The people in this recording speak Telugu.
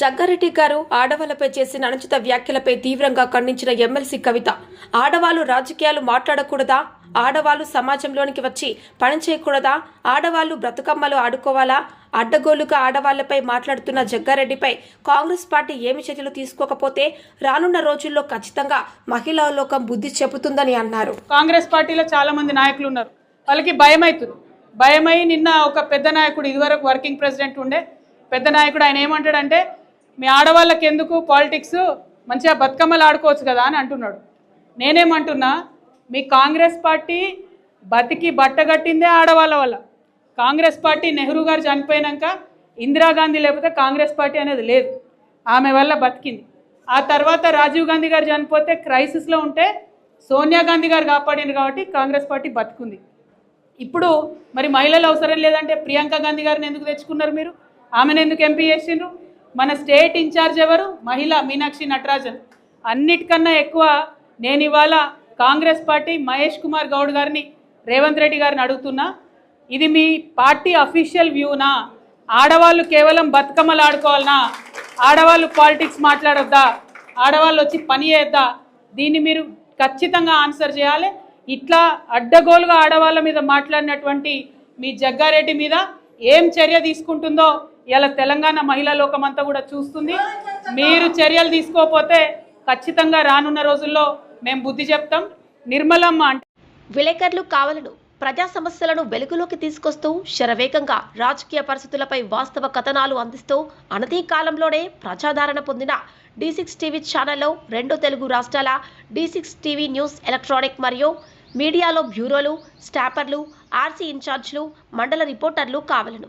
జగ్గారెడ్డి గారు ఆడవాళ్ళపై చేసిన అనుచిత వ్యాఖ్యలపై తీవ్రంగా ఖండించిన ఎమ్మెల్సీ కవిత. ఆడవాళ్ళు రాజకీయాలు మాట్లాడకూడదా? ఆడవాళ్ళు సమాజంలోనికి వచ్చి పని చేయకూడదా? ఆడవాళ్ళు బ్రతుకమ్మలు ఆడుకోవాలా? అడ్డగోలుగా ఆడవాళ్ళపై మాట్లాడుతున్న జగ్గారెడ్డిపై కాంగ్రెస్ పార్టీ ఏమి చర్యలు తీసుకోకపోతే రానున్న రోజుల్లో ఖచ్చితంగా మహిళా లోకం బుద్ధి చెబుతుందని అన్నారు. కాంగ్రెస్ పార్టీలో చాలా మంది నాయకులు ఉన్నారు వాళ్ళకి భయం అవుతుంది భయమై నిన్న ఒక పెద్ద నాయకుడు ఇదివరకు వర్కింగ్ ప్రెసిడెంట్ ఉండే పెద్ద నాయకుడు ఆయన ఏమంటాడంటే మీ ఆడవాళ్ళకి ఎందుకు పాలిటిక్స్ మంచిగా బతుకమ్మలు ఆడుకోవచ్చు కదా అని అంటున్నాడు. నేనేమంటున్నా మీ కాంగ్రెస్ పార్టీ బతికి బట్టగట్టిందే ఆడవాళ్ళ వల్ల. కాంగ్రెస్ పార్టీ నెహ్రూ గారు చనిపోయినాక ఇందిరాగాంధీ లేకపోతే కాంగ్రెస్ పార్టీ అనేది లేదు. ఆమె వల్ల బతికింది. ఆ తర్వాత రాజీవ్ గాంధీ గారు చనిపోతే క్రైసిస్లో ఉంటే సోనియా గాంధీ గారు కాపాడింది కాబట్టి కాంగ్రెస్ పార్టీ బతుకుంది. ఇప్పుడు మరి మహిళలు అవసరం లేదంటే ప్రియాంక గాంధీ గారిని ఎందుకు తెచ్చుకున్నారు మీరు? ఆమెను ఎందుకు ఎంపీ చేసిండ్రు? మన స్టేట్ ఇన్ఛార్జ్ ఎవరు? మహిళ మీనాక్షి నటరాజన్. అన్నిటికన్నా ఎక్కువ నేను ఇవాళ కాంగ్రెస్ పార్టీ మహేష్ కుమార్ గౌడ్ గారిని రేవంత్ రెడ్డి గారిని అడుగుతున్నా. ఇది మీ పార్టీ అఫీషియల్ వ్యూనా? ఆడవాళ్ళు కేవలం బతుకమ్మలు ఆడుకోవాలనా ఆడవాళ్ళు పాలిటిక్స్ మాట్లాడొద్దా? ఆడవాళ్ళు వచ్చి పని చేద్దా? దీన్ని మీరు ఖచ్చితంగా ఆన్సర్ చేయాలి. ఇట్లా అడ్డగోలుగా ఆడవాళ్ళ మీద మాట్లాడినటువంటి మీ జగ్గారెడ్డి మీద ఏం చర్య తీసుకుంటుందో ఇలా తెలంగాణ మహిళా లోకమంతా కూడా చూస్తుంది. మీరు చర్యలు తీసుకోకపోతే ఖచ్చితంగా రానున్న రోజుల్లో మేము బుద్ధి చెప్తాం. నిర్మలమ్మ అంటే విలేకరులు కావాలను ప్రజా సమస్యలను వెలుగులోకి తీసుకొస్తూ శరవేగంగా రాజకీయ పరిస్థితులపై వాస్తవ కథనాలు అందిస్తూ అనతి కాలంలోనే ప్రజాదరణ పొందిన డి సిక్స్ టీవీ ఛానల్లో రెండు తెలుగు రాష్ట్రాల D six TV news electronic మరియు మీడియాలో బ్యూరోలు స్టాపర్లు ఆర్సీ ఇన్ఛార్జ్లు మండల రిపోర్టర్లు కావలను.